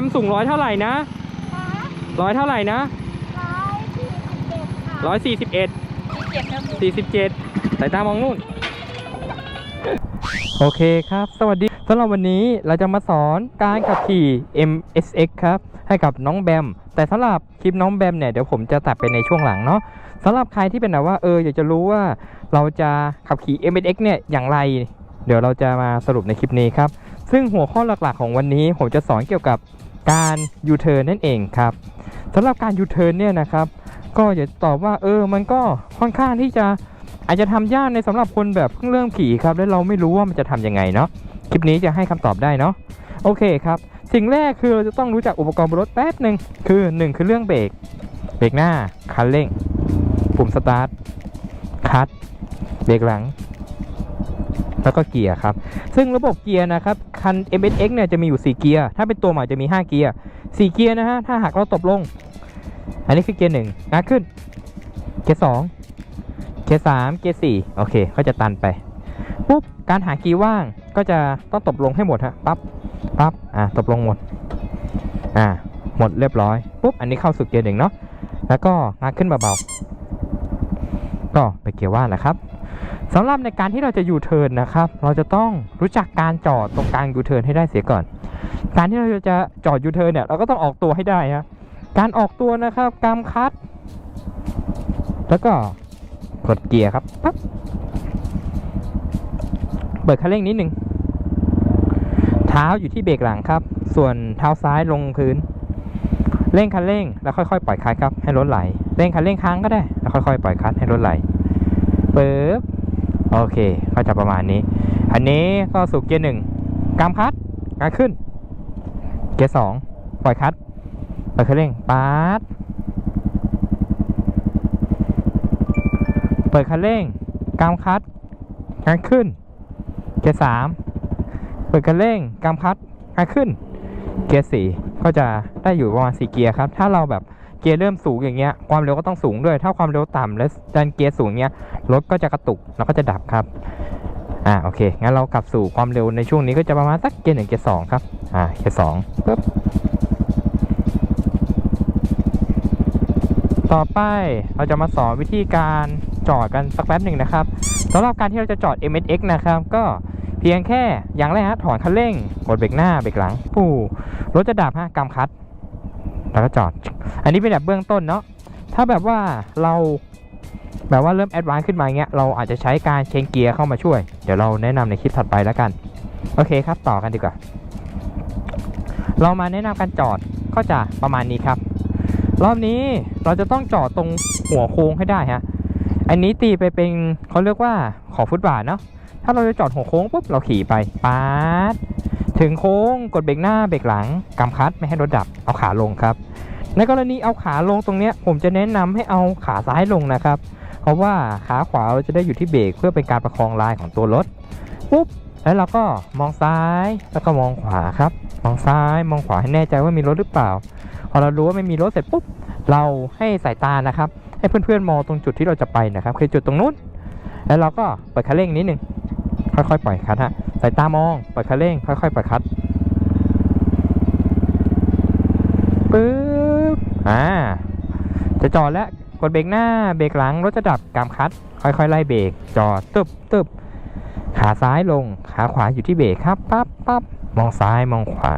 บมสูงร้อยเท่าไหร่นะคะร้อยเท่าไหร่นะร้อยสี่สิบเอ็ดค่ะร้อยสี่สิบเอ็ดเจ็ดนะคุณสี่สิบเจ็ดสายตามองนู่น โอเคครับ สวัสดีสำหรับวันนี้เราจะมาสอนการขับขี่ MSX ครับ ให้กับน้องแบม แต่สำหรับคลิปน้องแบมเนี่ยเดี๋ยวผมจะตัดไปในช่วงหลังเนาะสำหรับใครที่เป็นแบบว่าเอออยากจะรู้ว่าเราจะขับขี่ MSX เนี่ยอย่างไร เดี๋ยวเราจะมาสรุปในคลิปนี้ครับ ซึ่งหัวข้อหลักๆของวันนี้ผมจะสอนเกี่ยวกับ การ U-turn นั่นเองครับสำหรับการ U-turn เนี่ยนะครับ ก็จะตอบว่าเออมันก็ค่อนข้างที่จะอาจจะทำยากในสำหรับคนแบบเพิ่งเริ่มขี่ครับ และเราไม่รู้ว่ามันจะทำยังไงเนาะคลิปนี้จะให้คำตอบได้เนาะโอเคครับ สิ่งแรกคือเราจะต้องรู้จักอุปกรณ์บนรถแป๊บหนึ่งคือ 1 คือเรื่องเบรกเบรกหน้าคันเร่ง ปุ่มสตาร์ทคัดเบรกหลัง แล้วก็เกียร์ครับ ซึ่งระบบเกียร์นะครับ คัน MSX เนี่ยจะมีอยู่ 4 เกียร์ ถ้าเป็นตัวใหม่จะมี 5 เกียร์ 4 เกียร์นะฮะ ถ้าหากเราตบลง อันนี้คือเกียร์หนึ่งนขึ้น เกียร์สองเกียร์สามเกียร์สี่โอเค ก็จะตันไป ปุ๊บ การหาเกียร์ว่างก็จะต้องตบลงให้หมดฮะ ปั๊บ ปั๊บ อ่าตบลงหมด อ่า หมดเรียบร้อย ปุ๊บ อันนี้เข้าสู่เกียร์หนึ่งเนาะ แล้วก็งัดขึ้นเบาๆ ก็ไปเกียร์ว่างนะครับ สำหรับในการที่เราจะยูเทิร์นนะครับ เราจะต้องรู้จักการจอดตรงกลางยูเทิร์นให้ได้เสียก่อน การที่เราจะจอดยูเทิร์นเนี่ยเราก็ต้องออกตัวให้ได้ฮะการออกตัวนะครับกำคัด แล้วก็กดเกียร์ครับปั๊บเปิดคันเร่งนิดหนึ่งเท้าอยู่ที่เบรกหลังครับ ส่วนเท้าซ้ายลงพื้น เร่งคันเร่งแล้วค่อยๆปล่อยคลัตครับให้รถไหล เร่งคันเร่งค้างก็ได้แล้วค่อยๆปล่อยคลัตให้รถไหลเปึ๊บ โอเค ก็จะประมาณนี้ อันนี้ก็สู่เกียร์หนึ่งกำคัดงานขึ้น เกียร์สองปล่อยคลัตช์เปิดคันเร่งปาดเปิดคันเร่งกำคัดกางขึ้น เกียร์สามเปิดคันเร่งกำคัดกางขึ้น เกียร์สี่ก็จะได้อยู่ประมาณสี่เกียร์ครับ ถ้าเราแบบ เกียร์เริ่มสูงอย่างเงี้ยความเร็วก็ต้องสูงด้วย ถ้าความเร็วต่ำแล้วดันเกียร์สูงเงี้ยรถก็จะกระตุกแล้วก็จะดับครับอ่าโอเคงั้นเรากลับสู่ความเร็วในช่วงนี้ก็จะประมาณสักเกียร์หนึ่งเกียร์สองครับอ่าเกียร์สองปึ๊บต่อไปเราจะมาสอนวิธีการจอดกันสักแป๊บหนึ่งนะครับสำหรับการที่เราจะจอด MSX นะครับ ก็เพียงแค่อย่างแรกฮะถอนคันเร่ง กดเบรกหน้าเบรกหลังปู่รถจะดับฮะกำคัด แล้วก็จอด อันนี้เป็นแบบเบื้องต้นเนาะถ้าแบบว่าเราแบบว่าเริ่มแอดวานซ์ขึ้นมาเงี้ยเราอาจจะใช้การเชนเกียร์เข้ามาช่วย เดี๋ยวเราแนะนำในคลิปถัดไปแล้วกัน โอเคครับต่อกันดีกว่า เรามาแนะนำการจอดก็จะประมาณนี้ครับ รอบนี้เราจะต้องจอดตรงหัวโค้งให้ได้ฮะอันนี้ตีไปเป็นเขาเรียกว่าขอบฟุตบาทเนาะถ้าเราจะจอดหัวโค้งปุ๊บเราขี่ไปปาด ถึงโค้งกดเบรกหน้าเบรกหลังกำคัดไม่ให้รถดับเอาขาลงครับ ในกรณีเอาขาลงตรงนี้ผมจะแนะนำให้เอาขาซ้ายลงนะครับ เพราะว่าขาขวาเราจะได้อยู่ที่เบรกเพื่อเป็นการประคองลายของตัวรถปุ๊บแล้วเราก็มองซ้ายแล้วก็มองขวาครับ มองซ้ายมองขวาให้แน่ใจว่ามีรถหรือเปล่า พอเรารู้ว่าไม่มีรถเสร็จปุ๊บเราให้สายตานะครับ ให้เพื่อนๆมองตรงจุดที่เราจะไปนะครับคือจุดตรงนู้น แล้วเราก็เปิดคันเร่งนิดนึงค่อยๆปล่อยคลัตช์ฮะ สายตามองเปิดคันเร่งค่อยๆปล่อยคลัตช์ปึ๊บอ่าจะจอดแล้วกดเบรกหน้าเบรกหลังรถจะดับกามคลัตช์ค่อยๆไล่เบรกจอดตึบตึบขาซ้ายลงขาขวาอยู่ที่เบรกครับปั๊บปั๊บมองซ้ายมองขวา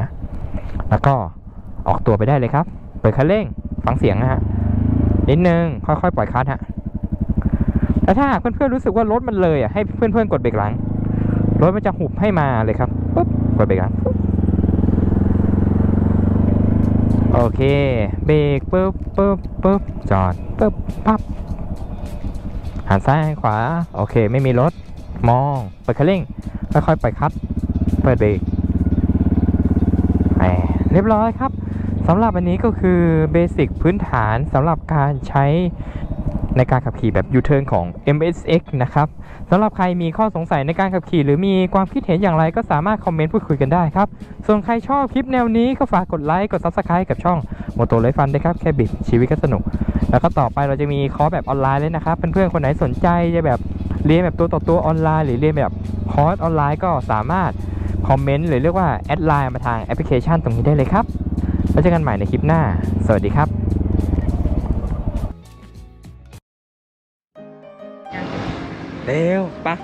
แล้วก็ออกตัวไปได้เลยครับ เปิดคันเร่งฟังเสียงนะฮะนิดนึงค่อยๆปล่อยคลัตช์ฮะแล้วถ้าเพื่อนๆรู้สึกว่ารถมันเลยอะให้เพื่อนๆกดเบรกหลัง รถมันจะหุบให้มาเลยครับปุ๊บกดเบรกหลับโอเค เบรกปุ๊บปุ๊บปุ๊บจอดปุ๊บปั๊บหันซ้ายหันขวา โอเค ไม่มีรถ มอง เปิดคันเร่ง ค่อยๆปล่อยคลัตช์เปิดเบรกเรียบร้อยครับสำหรับอันนี้ก็คือเบสิกพื้นฐานสำหรับการใช้ ในการขับขี่แบบ U-turn ของ MSX นะครับสำหรับใครมีข้อสงสัยในการขับขี่ หรือมีความคิดเห็นอย่างไรก็สามารถคอมเมนต์พูดคุยกันได้ครับ ส่วนใครชอบคลิปแนวนี้ก็ฝากกดไลค์กด Subscribe กับช่อง m o t o l i f e Fun ด้วยครับ แค่บิดชีวิตก็สนุก แล้วก็ต่อไปเราจะมีคอร์สแบบออนไลน์เลยนะครับ เพื่อนๆคนไหนสนใจจะแบบเรียนแบบตัวต่อตัวออนไลน์ หรือเรียนแบบคอร์สออนไลน์ก็สามารถคอมเมนต์หรือเรียกว่าแอดไลน์มาทางแอปพลิเคชันตรงนี้ได้เลยครับแล้วเจอกันใหม่ในคลิปหน้า สวัสดีครับ เร็วปะ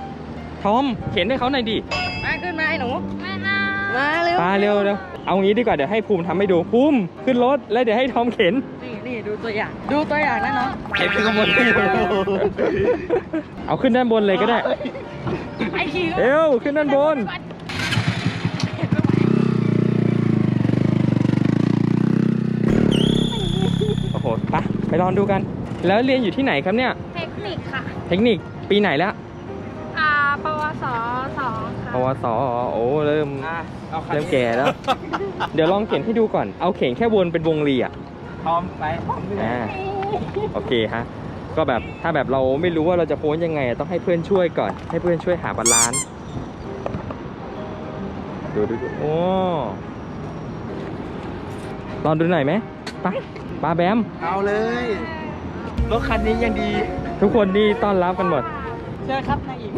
ทอมเข็นให้เขาหน่อยดิมาขึ้นมาไอ้หนูไม่น่ามาเร็วปาเร็วเร็วเอางี้ดีกว่าเดี๋ยวให้ภูมิทำให้ดูภูมิขึ้นรถแล้วเดี๋ยวให้ทอมเข็น นี่นี่ดูตัวอย่าง ดูตัวอย่างนะน้องเข็นขึ้นข้างบนเอาขึ้นด้านบนเลยก็ได้ไอ้ขี่เร็วขึ้นด้านบนโอ้โหไปะไปลองดูกัน แล้วเรียนอยู่ที่ไหนครับเนี่ย เทคนิคค่ะ เทคนิค ปีไหนแล้วอ่าปวสสองค่ะปวสโอ้เริ่มเริ่มแก่แล้ว เดี๋ยวลองเขียนให้ดูก่อนเอาเขียนแค่วนเป็นวงรีอะพร้อมไปพร้อมด้วยอ่าโอเคฮะก็แบบถ้าแบบเราไม่รู้ว่าเราจะโพสยังไงต้องให้เพื่อนช่วยก่อน ให้เพื่อนช่วยหาบาลานซ์ดูดูดูโอ้ลองดูหน่อยไหมไปปาแบม เอาเลย รถคันนี้ยังดี ทุกคนนี่ต้อนรับกันหมด เจอครับนายหญิง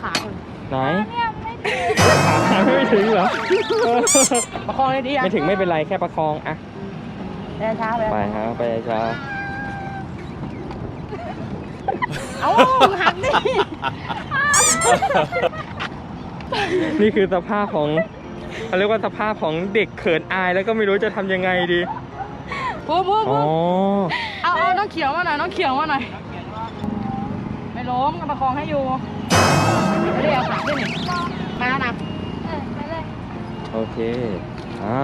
ขาคนไหนเนี่ยไม่ถึงขาไม่ถึงเหรอเออประคองเลยดีอะไม่ถึงไม่เป็นไรแค่ประคองอะแรงช้าไปไปฮะไปช้าเอ้าหักดินี่คือสภาพของเขาเรียกว่าสภาพของเด็กเขินอายแล้วก็ไม่รู้จะทำยังไงดีพูดพูดอ๋พูอดเอาเอาน้องเขียวมาหน่อยน้องเขียวมาหน่อยไม่ ล้มก็ประคองให้อยู่ไม่ได้เอาขาขึ้นนี่มานะเออไปเลยโอเค อ่า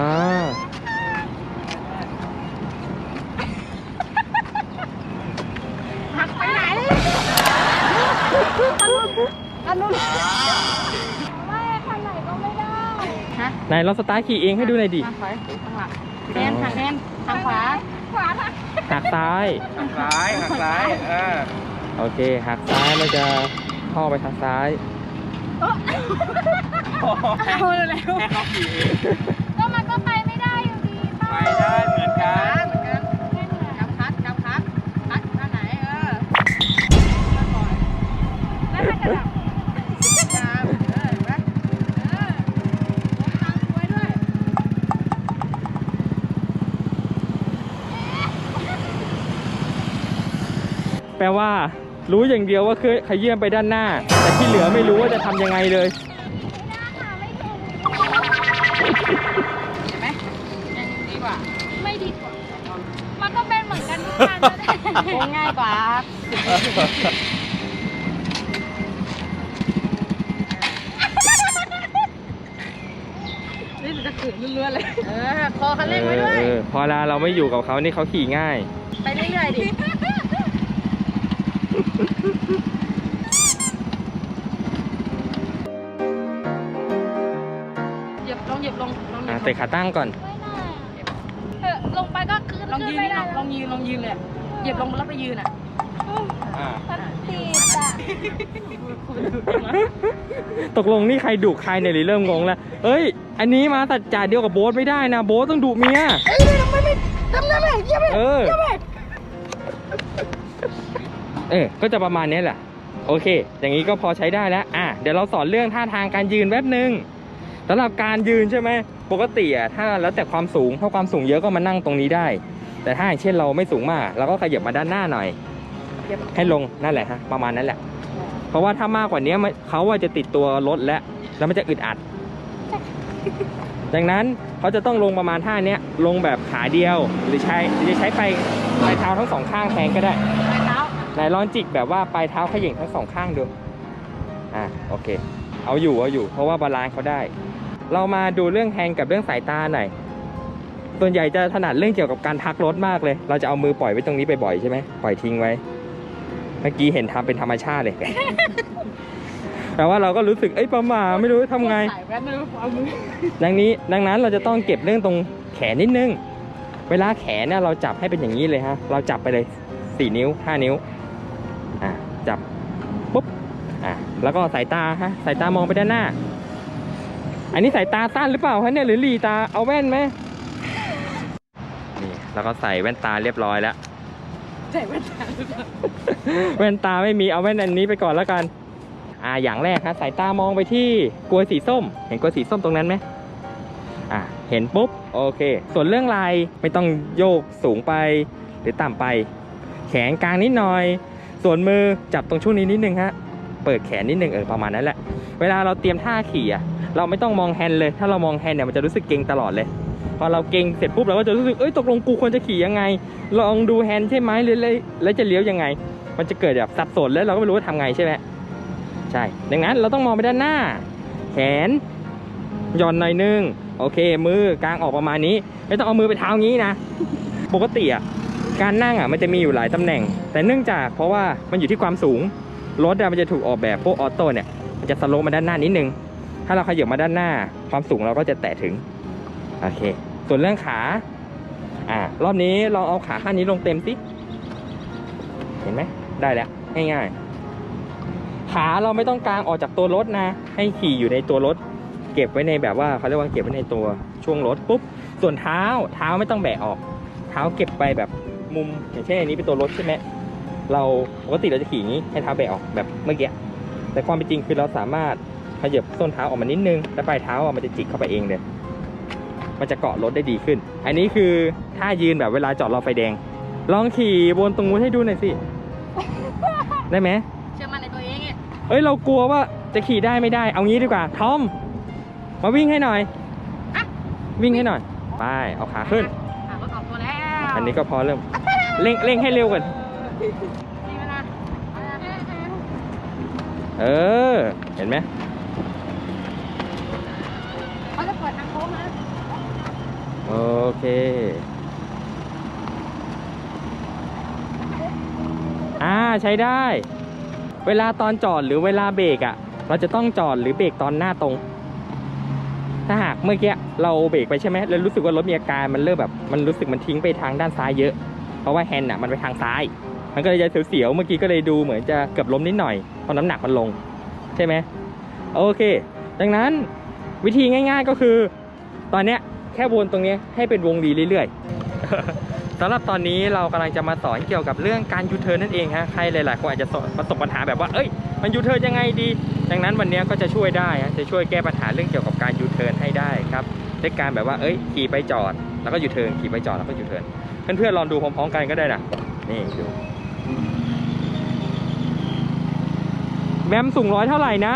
หักไปไหนอันนู้นไม่คันไหนก็ไม่ได้ ฮะไหนลองสตาร์ทขี่เองให้ดูหน่อยดิมาถอยข้างหลังแทนหักแทนทางขวา ขวาทางหักซ้ายหักซ้ายหักซ้าย เออ โอเคหักซ้ายแล้วจะเข้าไปทางซ้าย เอาเร็วให้เขาขี่เองก็มันก็ไปไม่ได้อยู่ดีป่ะไปได้เหมือนกันเหมือนกันไม่เหมือนกำคัดกำคัดคัดท่าไหนเออแล้วถ้าจะแบบยามเออเห็นไหมเออลงตามไว้ด้วย แปลว่า รู้อย่างเดียวว่าคือขยื่นไปด้านหน้า แต่ที่เหลือไม่รู้ว่าจะทำยังไงเลยหาไม่ถูกเห็นไหมยังดีกว่าไม่ดีกว่ามันก็เป็นเหมือนกันทุกคันนั่นแหละโกงง่ายกว่านี่จะขืนเรื่อยๆเลย เออ คอคันเร่งไว้ด้วยเออพอเวลาเราไม่อยู่กับเขานี่เขาขี่ง่ายไปเรื่อยๆดิ เหยียบลองเหยียบลงลองเหยีอะยบลเตะงขาตั้งก่อน ไม่ได้เออลงไปก็คือลองยืนไม่นี่ได้ลองลองยืนลองยืนเลยอะเหยียบลงแล้วไปยืนอะอ่ามันติดอะตกลงนี่ใครดุใครเนี่ยหรือเริ่มงงแล้ว เอ้ย อันนี้มาตัดจ่าเดียวกับโบ๊ทไม่ได้นะ โบ๊ทต้องดุเมีย เอ้ยทำไมไม่ทำได้ไหมเยี่ยมเลยเออเยี่ยมเลย เออ ก็จะประมาณนี้แหละ โอเค อย่างนี้ก็พอใช้ได้แล้ว อะ เดี๋ยวเราสอนเรื่องท่าทางการยืนแป๊บหนึ่งสำหรับการยืนใช่ไหม ปกติอะ ถ้าแล้วแต่ความสูง ถ้าความสูงเยอะก็มานั่งตรงนี้ได้ แต่ถ้าอย่างเช่นเราไม่สูงมากเราก็ขยับมาด้านหน้าหน่อย ให้ลง นั่นแหละฮะ ประมาณนั้นแหละ เพราะว่าถ้ามากกว่านี้มันเขาว่าจะติดตัวรถแล้ว แล้วมันจะอึดอัด ดังนั้นเขาจะต้องลงประมาณท่าเนี้ยลงแบบขาเดียว หรือใช้หรือจะใช้ไปปลายเท้าทั้งสองข้างแทนก็ได้ ปลายลองจิกแบบว่าปลายเท้าขย่งทั้งสองข้างดูอะโอเค เอาอยู่เอาอยู่ เพราะว่าบาลานซ์เขาได้ เรามาดูเรื่องแฮงกับเรื่องสายตาหน่อยส่วนใหญ่จะถนัดเรื่องเกี่ยวกับการพักรถมากเลย เราจะเอามือปล่อยไว้ตรงนี้บ่อยๆใช่ไหมปล่อยทิ้งไว้ เมื่อกี้เห็นทำเป็นธรรมชาติเลย แต่ว่าเราก็รู้สึกเอ้ยประหมาไม่รู้ทำไงดังนี้ดังนั้นเราจะต้องเก็บเรื่องตรงแขนนิดนึง เวลาแขนเนี่ยเราจับให้เป็นอย่างนี้เลยฮะ เราจับไปเลย4นิ้ว5นิ้ว จับปุ๊บอะแล้วก็สายตาฮะสายตามองไปด้านหน้า อันนี้สายตาสั้นหรือเปล่าฮะเนี่ยหรือหลีตาเอาแว่นไหมนี่แล้วก็ใส่แว่นตาเรียบร้อยแล้วใส่แว่นตาหรือเปล่าแว่นตาไม่มีเอาแว่นอันนี้ไปก่อนแล้วกัน อ่าอย่างแรกฮะสายตามองไปที่กลวยสีส้ม เห็นกลวยสีส้มตรงนั้นไหมอ่าเห็นปุ๊บโอเค ส่วนเรื่องลายไม่ต้องโยกสูงไปหรือต่ำไป แขนกลางนิดหน่อย ส่วนมือจับตรงช่วงนี้นิดนึงฮะ เปิดแขนนิดนึงเออประมาณนั้นแหละ เวลาเราเตรียมท่าขี่อะเราไม่ต้องมองแฮนด์เลย ถ้าเรามองแฮนด์เนี่ยมันจะรู้สึกเกร็งตลอดเลย พอเราเกร็งเสร็จปุ๊บเราก็จะรู้สึก เอ้ยตกลงกูควรจะขี่ยังไง ลองดูแฮนด์ใช่ไหมหรือเลยแล้วจะเลี้ยวยังไง มันจะเกิดแบบสับสนแล้วเราก็ไม่รู้ว่าทำไงใช่ไหมใช่ ดังนั้นเราต้องมองไปด้านหน้า แขนย่อนหน่อยนึง โอเค มือกลางออกประมาณนี้ ไม่ต้องเอามือไปเท้างี้นะ ปกติอะ การนั่งอะมันจะมีอยู่หลายตำแหน่ง แต่เนื่องจากเพราะว่ามันอยู่ที่ความสูงรถอะมันจะถูกออกแบบพวกออโต้เนี่ยมันจะสโลว์มาด้านหน้านิดนึง ถ้าเราขยับมาด้านหน้า ความสูงเราก็จะแตะถึงโอเค ส่วนเรื่องขาอ่ารอบนี้ลองเอาขาข้างนี้ลงเต็มสิเห็นไหมได้แล้วง่ายๆขาเราไม่ต้องกางออกจากตัวรถนะ ให้ขี่อยู่ในตัวรถ เก็บไว้ในแบบว่าเขาเรียกว่าเก็บไว้ในตัวช่วงรถปุ๊บส่วนเท้าเท้าไม่ต้องแบะออก เท้าเก็บไปแบบ มุมอย่างเช่นอันนี้เป็นตัวรถใช่ไหมเราปกติเราจะขี่อย่างนี้ให้เท้าแบะออกแบบเมื่อกี้แต่ความเป็นจริงคือเราสามารถขยับส้นเท้าออกมานิดนึง แล้วปลายเท้าอะมันจะจิกเข้าไปเองเลยมันจะเกาะรถได้ดีขึ้น อันนี้คือท่ายืนแบบเวลาจอดรอไฟแดง ลองขี่บนตรงนู้นให้ดูหน่อยสิ ได้ไหมเชื่อมั่นในตัวเองเนี่ยเอ้ยเรากลัวว่าจะขี่ได้ไม่ได้ เอางี้ดีกว่า ทอม มาวิ่งให้หน่อย วิ่งให้หน่อย ไป เอาขาขึ้น อันนี้ก็พอเริ่มเร่งเร่งให้เร็วก่อนนี่มันนะเออ เห็นไหมเขาจะเปิดทางโค้งนะโอเคอ่าใช้ได้ เวลาตอนจอดหรือเวลาเบรกอะ่ะ เราจะต้องจอดหรือเบรกตอนหน้าตรง ถ้าหากเมื่อกี้เราเบรกไปใช่ไหมแล้วรู้สึกว่ารถมีอาการมันเริ่มแบบมันรู้สึกมันทิ้งไปทางด้านซ้ายเยอะ เพราะว่าแฮนด์อะมันไปทางซ้าย มันก็เลยจะเสียวๆเมื่อกี้ก็เลยดูเหมือนจะเกือบล้มนิดหน่อยเพราะน้ำหนักมันลง ใช่ไหมโอเค ดังนั้นวิธีง่าย ๆก็คือ ตอนเนี้ยแค่วนตรงเนี้ยให้เป็นวงรีเรื่อยๆ สำหรับตอนนี้เรากำลังจะมาสอนเกี่ยวกับเรื่องการยูเทิร์นนั่นเองฮะใครหลายๆคนอาจจะประสบปัญหาแบบว่าเอ้ยมันยูเทิร์นยังไงดี ดังนั้นวันเนี้ยก็จะช่วยได้ฮะจะช่วยแก้ปัญหาเรื่องเกี่ยวกับการยูเทิร์นให้ได้ครับด้วยการแบบว่าเอ้ยขี่ไปจอด แล้วก็ยูเทิร์นขี่ไปจอดแล้วก็ยูเทิร์นเพื่อนๆลองดูพร้อมๆกันก็ได้นะนี่ดูแบมสูงร้อยเท่าไหร่นะ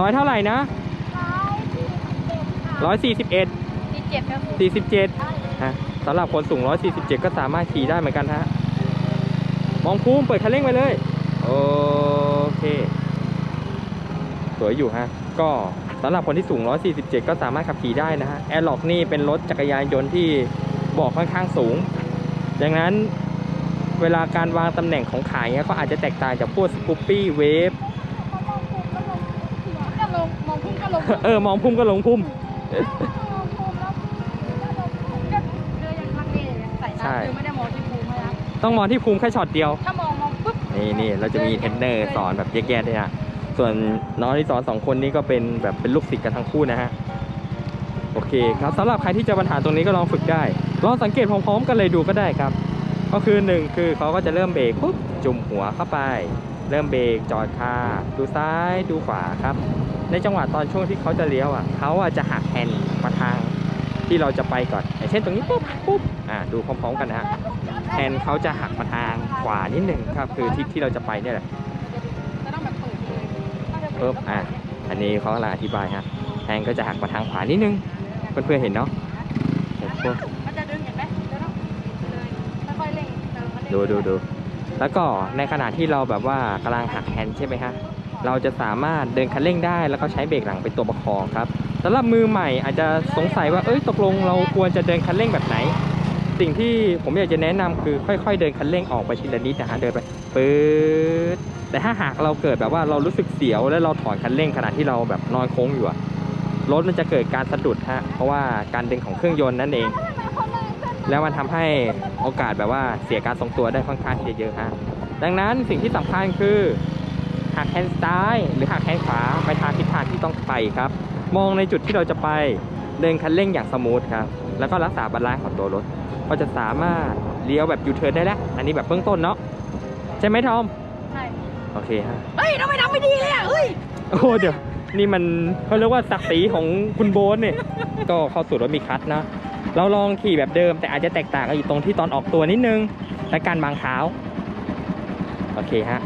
ร้อยเท่าไหร่นะร้อยสี่สิบเอ็ดดีเจ็บครับสี่สิบเจ็ดฮะ สำหรับคนสูง 147 ก็สามารถขี่ได้เหมือนกันฮะ มองภูมิเปิดคันเร่งไปเลย โอเค สวยอยู่ฮะ ก็สำหรับคนที่สูง 147 ก็สามารถขับขี่ได้นะฮะ แอร์ล็อกนี่เป็นรถจักรยานยนต์ที่เบอกค่อนข้างสูง ดังนั้นเวลาการวางตำแหน่งของขาเนี้ยก็อาจจะแตกต่างจากพวกสกูปปี้เวฟก็ลงมองพุ่งก็ลง เออ มองพุ่มก็ลงพุ่ม ใส่ใช่ตาคือไม่ได้มองที่ภูมินะต้องมองที่ภูมิแค่ช็อตเดียว ถ้ามองมองปุ๊บนี่นี่เราจะมีเทรนเนอร์สอนแบบแยกๆด้วยฮะส่วนน้องที่สอนสองคนนี้ก็เป็นแบบเป็นลูกศิษย์กันทั้งคู่นะฮะ โอเคครับสำหรับใครที่เจอปัญหาตรงนี้ก็ลองฝึกได้ ลองสังเกตพร้อมๆกันเลยดูก็ได้ครับ ก็คือหนึ่งคือเขาก็จะเริ่มเบรกปุ๊บจุ่มหัวเข้าไป เริ่มเบรกจอดคาดูซ้ายดูขวาครับ ในจังหวะตอนช่วงที่เขาจะเลี้ยวอะเขาอะจะหักแฮนด์มาทางที่เราจะไปก่อนอย่างเช่นตรงนี้ปุ๊บปุ๊บ อ่าดูพร้อมๆกันนะฮะแฮนด์เขาจะหักมาทางขวานิดหนึ่งครับ คือทิศที่เราจะไปเนี่ยแหละปุ๊บอะอันนี้เขากำลังอธิบายฮะแฮนด์ก็จะหักมาทางขวานิดนึงเพื่อนๆเห็นเนาะมันจะดึงเห็นไหมเดี๋ยวเลยแล้วค่อยเร่งดูดูดูแล้วก็ในขณะที่เราแบบว่ากำลังหักแฮนด์ใช่ไหมฮะเราจะสามารถเดินคันเร่งได้ แล้วก็ใช้เบรกหลังเป็นตัวประคองครับสำหรับมือใหม่อาจจะสงสัยว่าเอ้ยตกลงเราควรจะเดินคันเร่งแบบไหน สิ่งที่ผมอยากจะแนะนำคือค่อย ๆ เดินคันเร่งออกไปทีละนิดนะฮะเดินไปปื๊ดแต่ถ้าหากเราเกิดแบบว่าเรารู้สึกเสียวแล้วเราถอนคันเร่งขณะที่เราแบบนอนโค้งอยู่อะรถมันจะเกิดการสะดุดฮะเพราะว่าการดึงของเครื่องยนต์นั่นเอง แล้วมันทำให้โอกาสแบบว่าเสียการทรงตัวได้ค่อนข้างที่จะเยอะฮะดังนั้นสิ่งที่สำคัญคือหักแฮนด์ซ้ายหรือหักแฮนด์ขวาไปทางทิศทางที่ต้องไปครับ มองในจุดที่เราจะไปเดินคันเร่งอย่างสมูทครับแล้วก็รักษาบาลานซ์ของตัวรถ ก็จะสามารถเลี้ยวแบบยูเทิร์นได้แล้ว อันนี้แบบเบื้องต้นเนาะใช่ไหมทอมใช่โอเคฮะเฮ้ยทำไมทำไม่ดีเลยอะเฮ้ยโอ้เดี๋ยว นี่มันเขาเรียกว่าศักดิ์ศรีของคุณโบ๊ทเนี่ย ก็เข้าสู่รถมีคลัตช์นะ เราลองขี่แบบเดิมแต่อาจจะแตกต่างกันอยู่ตรงที่ตอนออกตัวนิดนึง และการบางเท้า โอเคฮะ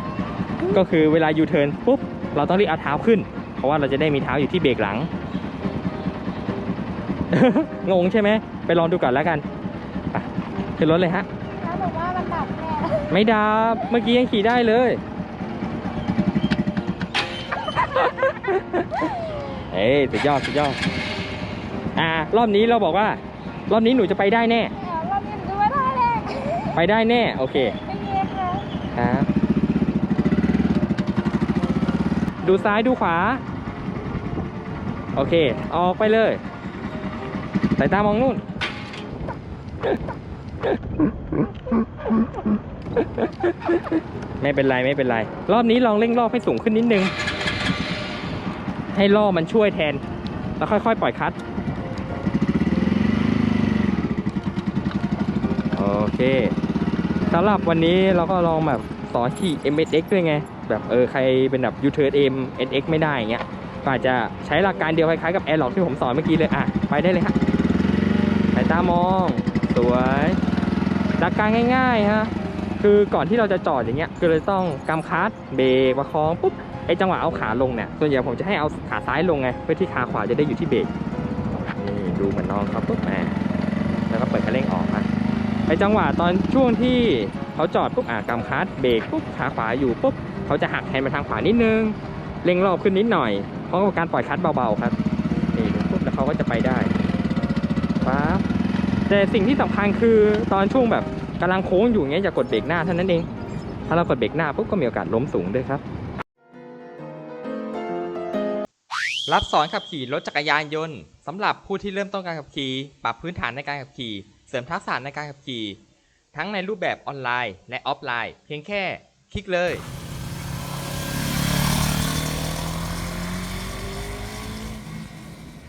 ก็คือเวลายูเทิร์นปุ๊บ เราต้องรีบเอาเท้าขึ้น เพราะว่าเราจะได้มีเท้าอยู่ที่เบรกหลัง งงใช่ไหม ไปลองดูก่อนแล้วกันไป ขึ้นรถเลยฮะแล้วบอกว่ามันดับแน่ไม่ดับเมื่อกี้ยังขี่ได้เลย เอ้ยสุดยอดสุดยอดอ่ารอบนี้เราบอกว่า รอบนี้หนูจะไปได้แน่ เดี๋ยวเราเรียนดูไม่ได้เลยไปได้แน่ โอเคไม่มีค่ะครับดูซ้ายดูขวา โอเค ออกไปเลยสายตามองนู่น ไม่เป็นไรไม่เป็นไร รอบนี้ลองเร่งรอบให้สูงขึ้นนิดนึง ให้ล่อมันช่วยแทน แล้วค่อยๆ ปล่อยคลัตช์โอเคสำหรับวันนี้เราก็ลองแบบสอนขี่ MSX ด้วยไง แบบเออใครเป็นแบบ U turn M NX ไม่ได้อย่างเงี้ยก็อาจจะใช้หลักการเดียวคล้ายๆกับ Airlock ที่ผมสอนเมื่อกี้เลยอะไปได้เลยฮะสายตามอง สวยหลักการง่ายๆฮะ คือก่อนที่เราจะจอดอย่างเงี้ยก็เลยต้องกำคัสเบรกประคองปุ๊บไอจังหวะเอาขาลงเนี่ยส่วนใหญ่ผมจะให้เอาขาซ้ายลงไงเพื่อที่ขาขวาจะได้อยู่ที่เบรกนี่ดูเหมือนน้องเขาปุ๊บแหมแล้วก็เปิดคันเร่งออกฮะไอจังหวะตอนช่วงที่เขาจอดปุ๊บอะกำคัสเบรกปุ๊บขาขวาอยู่ปุ๊บเขาจะหักแฮนด์ไปทางขวานิดนึงเร่งรอบขึ้นนิดหน่อยเพราะการปล่อยคัตเบาๆครับนี่ปุ๊บแล้วเขาก็จะไปได้ปั๊บแต่สิ่งที่สำคัญคือตอนช่วงแบบ กำลังโค้งอยู่อย่างเงี้ยอย่ากดเบรกหน้าเท่านั้นเอง ถ้าเรากดเบรกหน้าปุ๊บก็มีโอกาสล้มสูงด้วยครับ รับสอนขับขี่รถจักรยานยนต์สำหรับผู้ที่เริ่มต้นการขับขี่ปรับพื้นฐานในการขับขี่ เสริมทักษะในการขับขี่ ทั้งในรูปแบบออนไลน์ และออฟไลน์ เพียงแค่ คลิกเลย